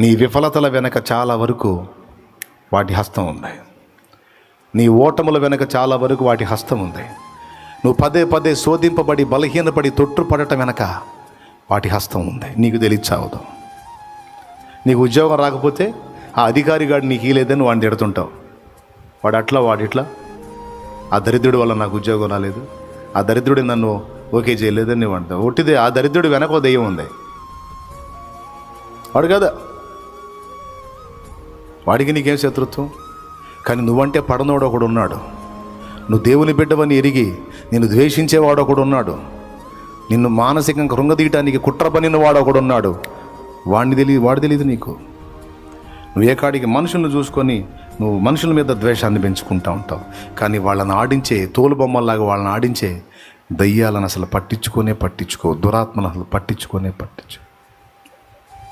నీ విఫలతల వెనక చాలా వరకు వాటి హస్తం ఉంది. నీ ఓటముల వెనక చాలా వరకు వాటి హస్తం ఉంది. నువ్వు పదే పదే శోధింపబడి బలహీనపడి తొట్టుపడటం వెనక వాటి హస్తం ఉంది. నీకు తెలియచావదు నీకు ఉద్యోగం రాకపోతే ఆ అధికారి గాడు నీకు హీలేదని వాడిని తిడుతుంటావు. వాడు అట్లా వాడు ఇట్లా. ఆ దరిద్రుడి వల్ల నాకు ఉద్యోగం రాలేదు. ఆ దరిద్రుడి నన్ను ఓకే చేయలేదని వాడుతావు అంటావు ఒట్టిదే ఆ దరిద్రుడి వెనక దెయ్యం ఉంది. వాడు కదా వాడికి నీకేం శత్రుత్వం? కానీ నువ్వంటే పడనోడు ఒకడు ఉన్నాడు నువ్వు దేవుని బిడ్డవని ఎరిగి నిన్ను ద్వేషించేవాడు ఒకడు ఉన్నాడు నిన్ను మానసికంగా కృంగదీయటానికి కుట్ర పనిన వాడు ఒకడు ఉన్నాడు వాడిని తెలియదు వాడు తెలియదు నీకు. నువ్వు ఏ కాడికి మనుషులను చూసుకొని నువ్వు మనుషుల మీద ద్వేషాన్ని పెంచుకుంటూ ఉంటావు. కానీ వాళ్ళని ఆడించే తోలుబొమ్మల్లాగా వాళ్ళని ఆడించే దయ్యాలను అసలు పట్టించుకోనే పట్టించుకో దురాత్మను అసలు పట్టించుకోనే పట్టించుకో.